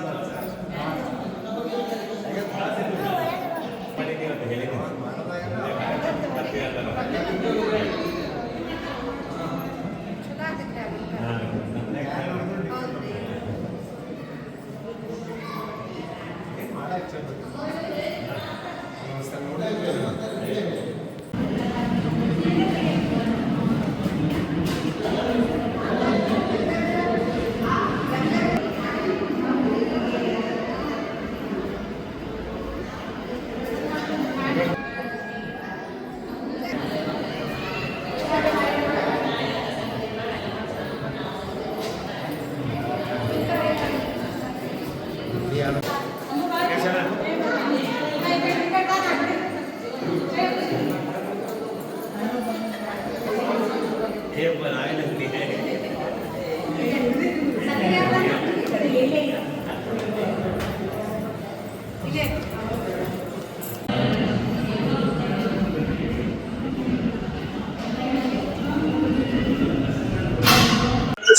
Gracias.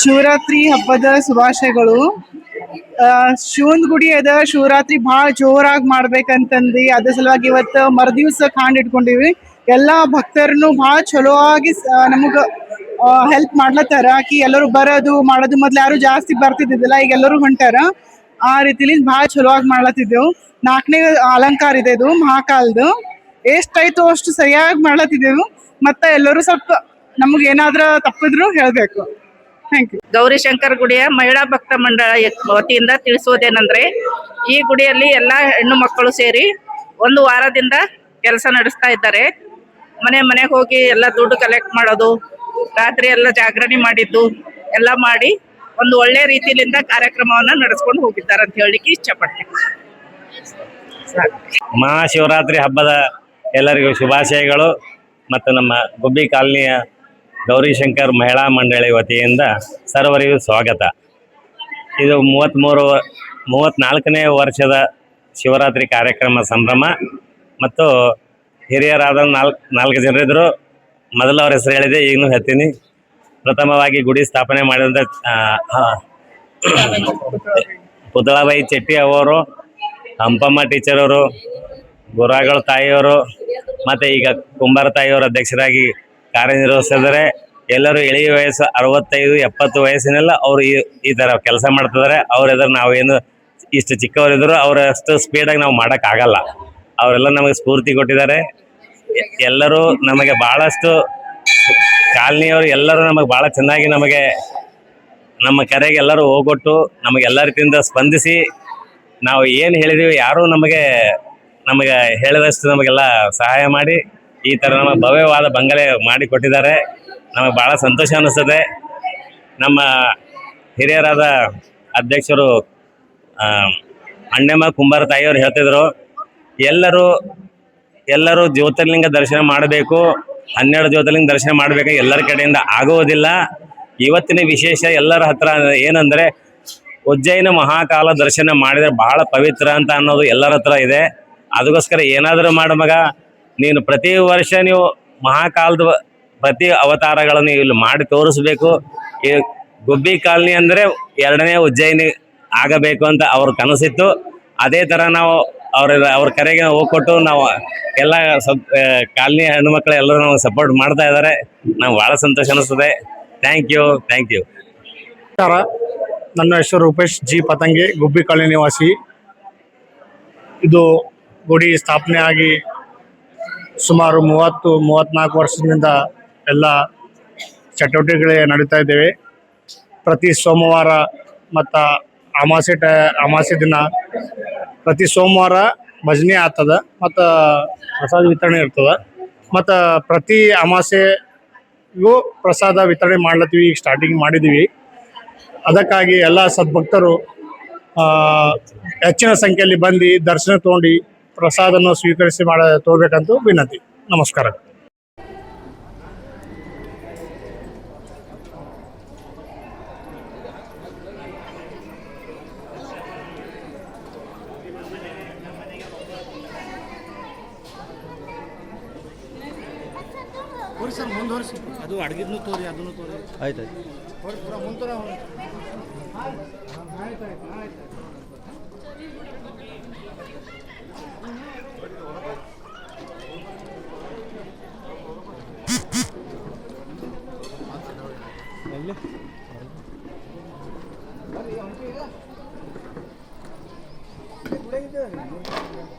Shivaratri ಹಬ್ಬದ ಶುಭಾಶಯಗಳು. ಶಿವನ್ ಗುಡಿ ಅದ, ಶಿವರಾತ್ರಿ ಬಹಳ ಜೋರಾಗಿ ಮಾಡ್ಬೇಕಂತಂದು. ಅದ್ರ ಸಲುವಾಗಿ ಇವತ್ತು ಮರದಿವ್ಸ ಕಾಂಡ್ ಇಟ್ಕೊಂಡಿವಿ. ಎಲ್ಲಾ ಭಕ್ತರನ್ನು ಬಹಳ ಚಲೋ ಆಗಿ ನಮಗ ಹೆಲ್ಪ್ ಮಾಡ್ಲತ್ತಾರ. ಆಕಿ ಎಲ್ಲರೂ ಬರೋದು, ಮಾಡೋದು ಮೊದ್ಲು ಯಾರು ಜಾಸ್ತಿ ಬರ್ತಿದ್ದಿದ್ದಿಲ್ಲ, ಈಗ ಎಲ್ಲರೂ ಹೊಂಟಾರ. ಆ ರೀತಿಲಿ ಬಹಳ ಚಲೋ ಆಗಿ ಮಾಡ್ಲತ್ತಿದ್ದೆವು. ನಾಲ್ಕನೇ ಅಲಂಕಾರ ಇದೆ ಇದು, ಮಹಾಕಾಲ್ದು. ಎಷ್ಟಾಯ್ತು ಅಷ್ಟು ಸರಿಯಾಗಿ ಮಾಡ್ಲತ್ತಿದ್ದೆವು. ಮತ್ತೆ ಎಲ್ಲರೂ ಸ್ವಲ್ಪ ನಮಗೆ ಏನಾದ್ರೂ ತಪ್ಪಿದ್ರು ಹೇಳ್ಬೇಕು. ಗೌರಿಶಂಕರ ಗುಡಿಯ ಮಹಿಳಾ ಭಕ್ತ ಮಂಡಳ ವತಿಯಿಂದ ತಿಳಿಸುವುದೇನೆಂದ್ರೆ, ಈ ಗುಡಿಯಲ್ಲಿ ಎಲ್ಲ ಹೆಣ್ಣು ಮಕ್ಕಳು ಸೇರಿ ಒಂದು ವಾರದಿಂದ ಕೆಲಸ ನಡೆಸ್ತಾ ಇದ್ದಾರೆ. ಮನೆ ಮನೆಗೆ ಹೋಗಿ ಎಲ್ಲ ದುಡ್ಡು ಕಲೆಕ್ಟ್ ಮಾಡೋದು, ರಾತ್ರಿ ಎಲ್ಲ ಜಾಗರಣೆ ಮಾಡಿದ್ದು, ಎಲ್ಲ ಮಾಡಿ ಒಂದು ಒಳ್ಳೆ ರೀತಿಯಿಂದ ಕಾರ್ಯಕ್ರಮವನ್ನ ನಡೆಸ್ಕೊಂಡು ಹೋಗಿದ್ದಾರೆ ಅಂತ ಹೇಳಲಿಕ್ಕೆ ಇಷ್ಟಪಡ್ತೀನಿ. ಮಹಾಶಿವರಾತ್ರಿ ಹಬ್ಬದ ಎಲ್ಲರಿಗೂ ಶುಭಾಶಯಗಳು. ಮತ್ತು ನಮ್ಮ ಗುಬ್ಬಿ ಕಾಲನಿಯ ಗೌರಿಶಂಕರ್ ಮಹಿಳಾ ಮಂಡಳಿ ವತಿಯಿಂದ ಸರ್ವರಿಗೂ ಸ್ವಾಗತ. ಇದು ಮೂವತ್ತ್ಮೂರು ಮೂವತ್ತ್ನಾಲ್ಕನೇ ವರ್ಷದ ಶಿವರಾತ್ರಿ ಕಾರ್ಯಕ್ರಮ ಸಂಭ್ರಮ ಮತ್ತು ಹಿರಿಯರಾದ ನಾಲ್ಕು ನಾಲ್ಕು ಜನರಿದ್ದರು ಮೊದಲು ಅವ್ರ ಹೆಸರು ಹೇಳಿದೆ, ಈಗಲೂ ಹೇಳ್ತೀನಿ. ಪ್ರಥಮವಾಗಿ ಗುಡಿ ಸ್ಥಾಪನೆ ಮಾಡಿದಂಥ ಪುದಳಬಾಯಿ ಚೆಟ್ಟಿ ಅವರು, ಹಂಪಮ್ಮ ಟೀಚರವರು ಗುರಾಗಳ ತಾಯಿಯವರು, ಮತ್ತು ಈಗ ಕುಂಬಾರ ತಾಯಿಯವರು ಅಧ್ಯಕ್ಷರಾಗಿ ಕಾರ್ಯನಿರ್ವಹಿಸಿದರೆ ಎಲ್ಲರೂ ಎಳೆಯ ವಯಸ್ಸು, ಅರವತ್ತೈದು, ಎಪ್ಪತ್ತು ವಯಸ್ಸಿನೆಲ್ಲ ಅವರು ಈ ಈ ಥರ ಕೆಲಸ ಮಾಡ್ತಿದ್ದಾರೆ. ಅವ್ರ ಎದುರು ನಾವೇನು ಇಷ್ಟು ಚಿಕ್ಕವರಿದ್ರು ಅವರಷ್ಟು ಸ್ಪೀಡಾಗಿ ನಾವು ಮಾಡೋಕ್ಕಾಗಲ್ಲ ಅವರೆಲ್ಲ ನಮಗೆ ಸ್ಫೂರ್ತಿ ಕೊಟ್ಟಿದ್ದಾರೆ. ಎಲ್ಲರೂ ನಮಗೆ ಭಾಳಷ್ಟು ಕಾಲನಿಯವರು ಎಲ್ಲರೂ ನಮಗೆ ಭಾಳ ಚೆನ್ನಾಗಿ ನಮಗೆ ನಮ್ಮ ಕರೆಗೆ ಎಲ್ಲರೂ ಹೋಗೊಟ್ಟು ನಮಗೆ ಎಲ್ಲ ರೀತಿಯಿಂದ ಸ್ಪಂದಿಸಿ ನಾವು ಏನು ಹೇಳಿದೀವಿ ಯಾರೂ ನಮಗೆ ನಮಗೆ ಹೇಳಿದಷ್ಟು ನಮಗೆಲ್ಲ ಸಹಾಯ ಮಾಡಿ. ಈ ಥರ ನಮ್ಮ ಭವ್ಯವಾದ ಬಂಗಲೆ ಮಾಡಿ ಕೊಟ್ಟಿದ್ದಾರೆ. ನಮಗೆ ಭಾಳ ಸಂತೋಷ ಅನ್ನಿಸ್ತದೆ ನಮ್ಮ ಹಿರಿಯರಾದ ಅಧ್ಯಕ್ಷರು ಅಣ್ಣೆಮ್ಮ, ಕುಂಬಾರ ತಾಯಿಯವರು ಹೇಳ್ತಿದ್ರು, ಎಲ್ಲರೂ ಎಲ್ಲರೂ ಜ್ಯೋತಿರ್ಲಿಂಗ ದರ್ಶನ ಮಾಡಬೇಕು, ಹನ್ನೆರಡು ಜ್ಯೋತಿರ್ಲಿಂಗ ದರ್ಶನ ಮಾಡಬೇಕು ಎಲ್ಲರ ಕಡೆಯಿಂದ ಆಗುವುದಿಲ್ಲ. ಇವತ್ತಿನ ವಿಶೇಷ ಎಲ್ಲರ ಹತ್ರ ಏನಂದರೆ, ಉಜ್ಜಯಿನ ಮಹಾಕಾಲ ದರ್ಶನ ಮಾಡಿದರೆ ಬಹಳ ಪವಿತ್ರ ಅಂತ ಅನ್ನೋದು ಎಲ್ಲರ ಹತ್ರ ಇದೆ. ಅದಕ್ಕೋಸ್ಕರ ಏನಾದರೂ ಮಾಡು ಮಗ ನೀನು ಪ್ರತಿ ವರ್ಷ ನೀವು ಮಹಾಕಾಲದ ಪ್ರತಿ ಅವತಾರಗಳನ್ನು ಇಲ್ಲಿ ಮಾಡಿ ತೋರಿಸ್ಬೇಕು. ಈ ಗುಬ್ಬಿ ಕಾಲನಿ ಅಂದರೆ ಎರಡನೇ ಉಜ್ಜಯಿನಿ ಆಗಬೇಕು ಅಂತ ಅವ್ರ ಕನಸಿತ್ತು. ಅದೇ ಥರ ನಾವು ಅವ್ರ ಅವ್ರ ಕರೆಗೆ ಹೋಗ್ಕೊಟ್ಟು ನಾವು ಎಲ್ಲ ಸಬ್ ಕಾಲನಿ ಹೆಣ್ಣುಮಕ್ಳು ಎಲ್ಲರೂ ನಮಗೆ ಸಪೋರ್ಟ್ ಮಾಡ್ತಾ ಇದ್ದಾರೆ. ನಾವು ಭಾಳ ಸಂತೋಷ ಅನಿಸ್ತದೆ. ಥ್ಯಾಂಕ್ ಯು ಥ್ಯಾಂಕ್ ಯು ನನ್ನ ಹೆಸರು ರೂಪೇಶ್ ಜಿ ಪತಂಗಿ, ಗುಬ್ಬಿ ಕಾಲನಿ ನಿವಾಸಿ. ಇದು ಗುಡಿ ಸ್ಥಾಪನೆ ಆಗಿ ಸುಮಾರು ಮೂವತ್ತು ಮೂವತ್ತ್ನಾಲ್ಕು ವರ್ಷದಿಂದ ಎಲ್ಲ ಚಟುವಟಿಕೆಗಳೇ ನಡೀತಾ ಇದ್ದೇವೆ. ಪ್ರತಿ ಸೋಮವಾರ ಮತ್ತು ಅಮಾಸೆ ಟ, ಅಮಾಸೆ ದಿನ ಪ್ರತಿ ಸೋಮವಾರ ಭಜನೆ ಆಗ್ತದ, ಮತ್ತು ಪ್ರಸಾದ ವಿತರಣೆ ಇರ್ತದೆ. ಮತ್ತು ಪ್ರತಿ ಅಮಾಸೆಗೂ ಪ್ರಸಾದ ವಿತರಣೆ ಮಾಡ್ಲತ್ತೀವಿ, ಈಗ ಸ್ಟಾರ್ಟಿಂಗ್ ಮಾಡಿದ್ದೀವಿ ಅದಕ್ಕಾಗಿ ಎಲ್ಲ ಸದ್ಭಕ್ತರು ಹೆಚ್ಚಿನ ಸಂಖ್ಯೆಯಲ್ಲಿ ಬಂದು ದರ್ಶನ ತಗೊಂಡು ಪ್ರಸಾದವನ್ನು ಸ್ವೀಕರಿಸಿ ಮಾಡ ತಗೋಬೇಕಂತ ವಿನಂತಿ. ನಮಸ್ಕಾರ. ಅದು ಅಡ್ಗಿದ್ನು ತೋರಿ ಅದನ್ನು ತೋರಿ. ಆಯ್ತು. Thank you.